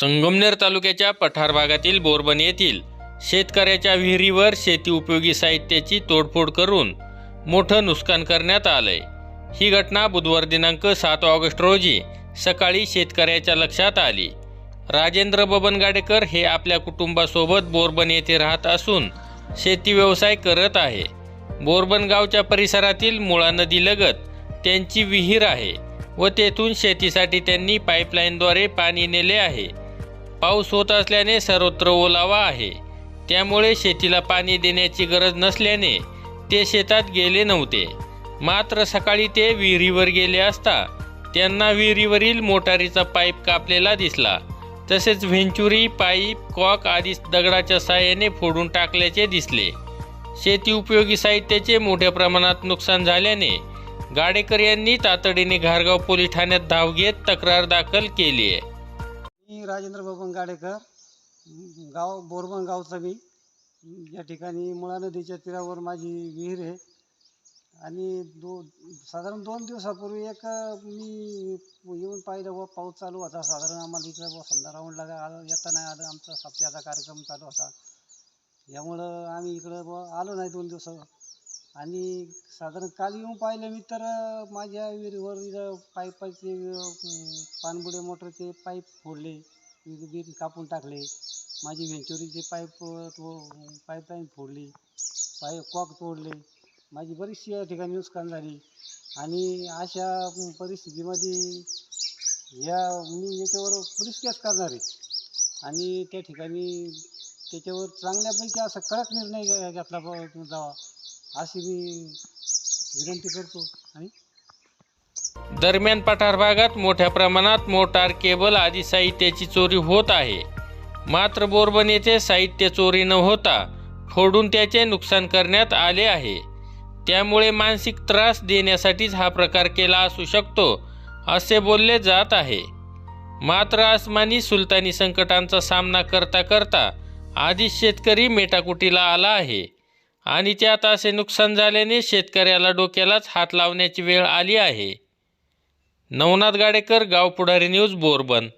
संगमनेर तालुक्याच्या पठार भागातील बोरबन येथील शेतकऱ्याच्या विहिरीवर शेती उपयोगी साहित्याची तोडफोड करून मोठं नुकसान करण्यात आलंय. ही घटना बुधवार दिनांक सात ऑगस्ट रोजी सकाळी शेतकऱ्याच्या लक्षात आली. राजेंद्र बबन गाडेकर हे आपल्या कुटुंबासोबत बोरबन येथे राहत असून शेती व्यवसाय करत आहे. बोरबन गावच्या परिसरातील मुळा नदीलगत त्यांची विहीर आहे व तेथून शेतीसाठी त्यांनी पाईपलाईनद्वारे पाणी नेले आहे. पाऊस होत असल्याने सर्वत्र ओलावा आहे. त्यामुळे शेतीला पाणी देण्याची गरज नसल्याने ते शेतात गेले नव्हते. मात्र सकाळी ते विहिरीवर गेले असता त्यांना विहिरीवरील मोटारीचा पाईप कापलेला दिसला. तसेच व्हेंचुरी पाईप कॉक आदी दगडाच्या साहाय्याने फोडून टाकल्याचे दिसले. शेती उपयोगी साहित्याचे मोठ्या प्रमाणात नुकसान झाल्याने गाडेकर यांनी तातडीने घारगाव पोलीस ठाण्यात धाव घेत तक्रार दाखल केली आहे. मी राजेंद्र बबन गाडेकर. गाव बोरबन गावचा मी. या ठिकाणी मुळा नदीच्या तीरावर माझी विहीर आहे. आणि दो साधारण दोन दिवसापूर्वी एक मी येऊन पाहिलं व पाऊस चालू होता. साधारण आम्हाला इकडं व समजा लागा आलं येता नाही आलं आमचा सप्त्याचा कार्यक्रम चालू होता. यामुळं आम्ही इकडं ब आलो नाही दोन दिवस. आणि साधारण काल येऊन पाहिलं मी तर अं, माझ्या विहिरीवर इथं पाईपाचे अं, पाणबुडे मोटरचे पाईप फोडले विहीर कापून टाकले. माझी व्हेंचुरीचे पाईप अं, तो पाईपलाईन फोडली पाईप कॉक तोडले. माझी बरीचशी या ठिकाणी नुकसान झाली. आणि अशा परिस्थितीमध्ये या मी याच्यावर पोलीस केस करणार आहे. आणि त्या ठिकाणी त्याच्यावर चांगल्यापैकी असा कडक निर्णय घ्या- घेतला पाहिजे जावा. अशी मी विनंती करतो आणि दरम्यान पठार भागात मोठ्या प्रमाणात मोटार केबल आदी साहित्याची चोरी होत आहे. मात्र बोरबन येथे साहित्य चोरी न होता फोडून त्याचे नुकसान करण्यात आले आहे. त्यामुळे मानसिक त्रास देण्यासाठीच हा प्रकार केला असू शकतो असे बोलले जात आहे. मात्र आसमानी सुलतानी संकटांचा सामना करता करता आधीच शेतकरी मेटाकुटीला आला आहे. आणि त्यात असे नुकसान झाल्याने शेतकऱ्याला डोक्यालाच हात लावण्याची वेळ आली आहे. नवनाथ गाडेकर गाव पुढारी न्यूज बोरबन.